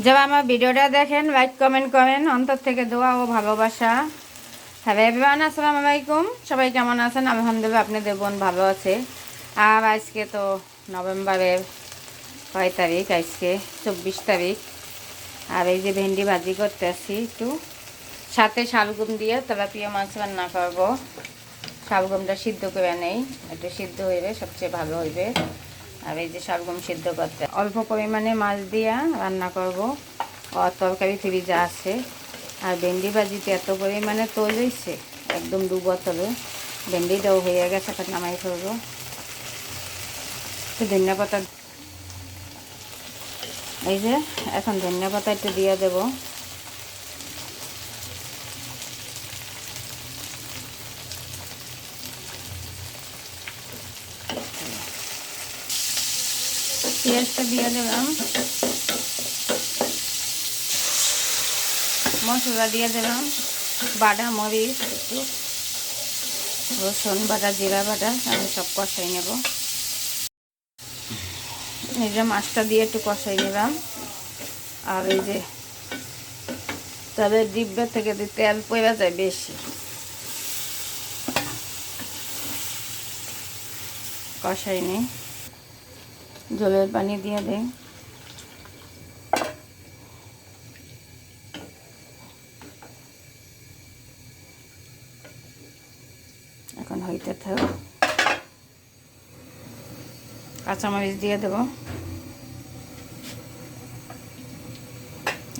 যারা আমার ভিডিওটা দেখেন লাইক কমেন্ট করেন, অন্তর থেকে দোয়া ও ভালোবাসা। হ্যালো এভরিওয়ান আসসালামু আলাইকুম। সবাই কেমন আছেন? আলহামদুলিল্লাহ, আপনাদের বোন ভালো আছে। আর আজকে তো নভেম্বরের কয় তারিখ? আজকে চব্বিশ তারিখ। আর এই যে ভেন্ডি ভাজি করতে আসি একটু। সাথে শালগুম দিয়ে তেলাপিয়া মাছ রান্না করব। শালগমটা সিদ্ধ করে নেই। একটু সিদ্ধ হইবে, সবচেয়ে ভালো হইবে। আর এই যে শালগম সিদ্ধ করতে। অল্প পরিমাণে মাছ দিয়া রান্না করব। আর তরকারি ফ্রিজে আছে। আর ভেন্ডি ভাজিতে এত পরিমাণে তোল হয়েছে একদম দু বোতলে। ভেন্ডিটাও হয়ে গেছে এখন নামাই ফেলব। একটু ধনিয়া পাতা এই যে, এখন ধনিয়া পাতা একটু দিয়ে দেবো। পেঁয়াজটা দিয়ে দিলাম। মশলা দিয়ে দিলাম। বাটা মরিচ একটু রসুন বাটা, জিরা বাটা, আমি সব কষাই নেব। এই যে মাছটা দিয়ে একটু কষাই নিলাম। আর এই যে তবে ডিব্বা থেকে তেল পড়া যায় বেশি। কষাই নেই। জলের পানি দিয়ে দেয় এখন হইতে থাক। কাঁচামরিচ দিয়ে দেব।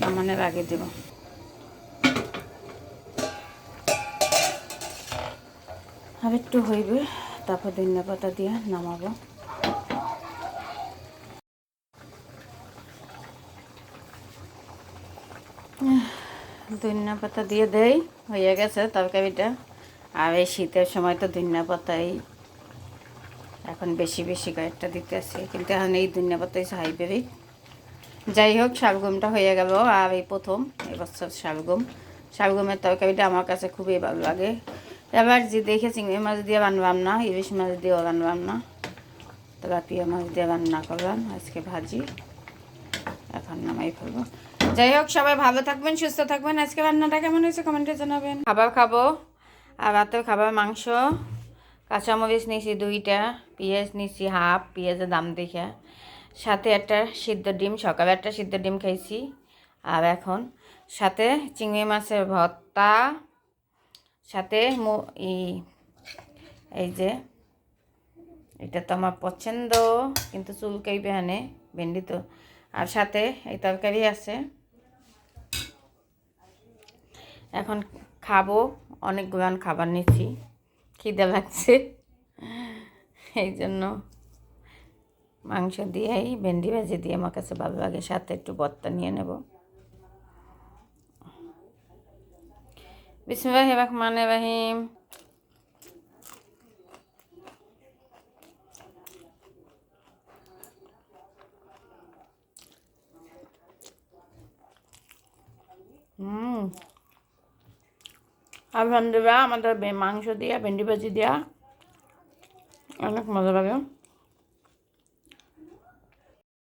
নামানোর আগে দেব। আর একটু হইবে, তারপর ধনিয়া দিয়ে নামাবো। ধনিয়া পাতা দিয়ে দেই, হয়ে গেছে তরকারিটা। আর এই শীতের সময় তো ধনিয়া পাতাই এখন বেশি বেশি কয়েকটা দিতে দিতেছে কিন্তু এখন এই ধনিয়া পাতাই হাইব্রিড। যাই হোক শালগমটা হয়ে গেল। আর এই প্রথম এবছর শালগম শালগমের তরকারিটা আমার কাছে খুবই ভালো লাগে। এবার যে দেখে চিংড়ি মাছ দিয়ে বানবাম না, ইলিশ মাছ দিয়েও বানবাম না, তেলাপিয়া মাছ দিয়ে রান্না করলাম, আজকে ভাজি। এখন নামাই ফেলব। যাই হোক, সবাই ভালো থাকবেন, সুস্থ থাকবেন। আজকে রান্নাটা কেমন হয়েছে কমেন্টে জানাবেন। খাবার খাব, আর রাতের খাবার মাংস, কাঁচামরিচ নিয়েছি দুইটা, পেঁয়াজ নিয়েছি হাফ, পেঁয়াজের দাম দেখে। সাথে একটা সিদ্ধ ডিম, সকালে একটা সিদ্ধ ডিম খাইছি। আর এখন সাথে চিংড়ি মাছের ভর্তা, সাথে এই যে, এটা তো আমার পছন্দ, কিন্তু চুলকাই বেহানে ভেন্ডি তো আর সাথে এই তরকারি আছে। এখন খাব অনেক গুলান খাবার নিচ্ছি। খিদে লাগছে। এই জন্য মাংস দিয়েই, ভেন্ডি ভাজি দিয়ে আমার কাছে ভালো লাগে। সাথে একটু বত্তা নিয়ে নেব। বিসমুল্লাহ রহমান রহিম। হুম। আলহামদুলিল্লাহ আমাদের মাংস দিয়া ভেন্ডি ভাজি দিয়া। অনেক মজা লাগে।